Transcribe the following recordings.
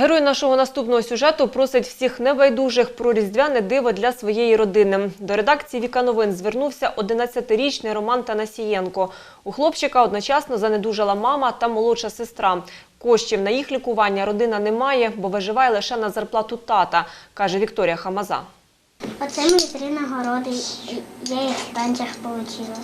Герой нашого наступного сюжету просить всіх небайдужих про різдвяне диво для своєї родини. До редакції Віка Новин звернувся 11-річний Роман Танасієнко. У хлопчика одночасно занедужала мама та молодша сестра. Коштів на їх лікування родина не має, бо виживає лише на зарплату тата, каже Вікторія Хамаза. Оце мої три нагороди. Я їх в танцях отримала.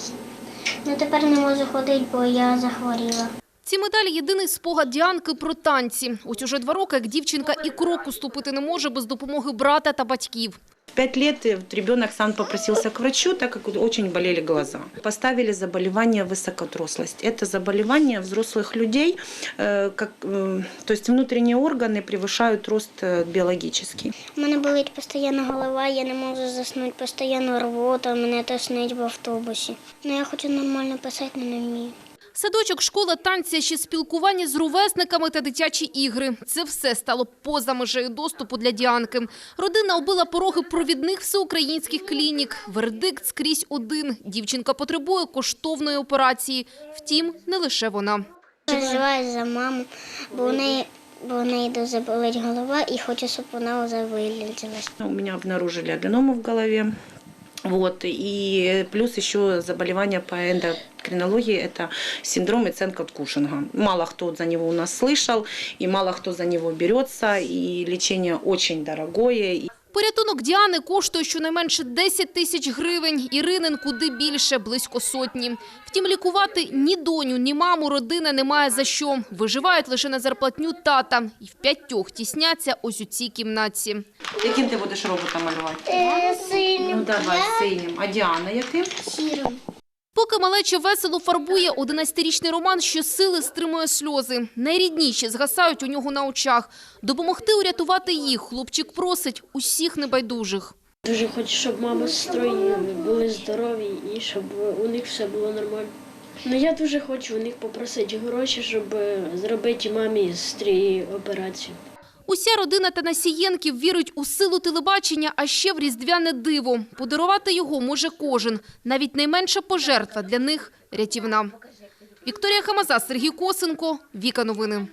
Ну тепер не можу ходити, бо я захворіла. Ці медалі – єдиний спогад Діанки про танці. Ось уже два роки, як дівчинка і кроку ступити не може без допомоги брата та батьків. В пять лет э, вот ребенок сам попросился к врачу, так как очень болели глаза. Поставили заболевание высокотрослость. Это заболевание взрослых людей, э, как, э, то есть внутренние органы превышают рост э, биологический. У мене болить постійно голова, я не можу заснути, постійно рвота, мене тошнить в автобусі. Ну я хочу нормально писати, але не вмію. Садочок, школа, танці, ще спілкування з ровесниками та дитячі ігри. Це все стало поза межею доступу для Діанки. Родина оббила пороги провідних всеукраїнських клінік. Вердикт скрізь один. Дівчинка потребує коштовної операції. Втім, не лише вона. Переживаю за маму, бо у неї, бо у неї дуже болить голова і хочу, щоб вона вже. У меня обнаружили аденому в голове. Вот, и плюс еще заболевание по эндокринологии – это синдром Эценко-Кушинга. Мало кто за него у нас слышал, и мало кто за него берется, и лечение очень дорогое. и Порятунок Діани коштує щонайменше 10 тисяч гривень. Іринин куди більше – близько сотні. Втім, лікувати ні доню, ні маму родина не має за що. Виживають лише на зарплатню тата. І в п'ятьох тісняться ось у цій кімнатці. Яким ти будеш робота малювати? Синім, Ну давай, синім. А Діана яким? сірим. Поки малеча весело фарбує, 11-річний Роман щосили стримує сльози. Найрідніші згасають у нього на очах. Допомогти урятувати їх хлопчик просить усіх небайдужих. Дуже хочу, щоб мама з сестрою були здорові і щоб у них все було нормально. Ну я дуже хочу у них попросити гроші, щоб е, зробити мамі сестрі операцію. Уся родина Танасієнків вірить у силу телебачення, а ще в різдвяне диво. Подарувати його може кожен. Навіть найменша пожертва для них – рятівна. Вікторія Хамаза, Сергій Косенко, Віка Новини.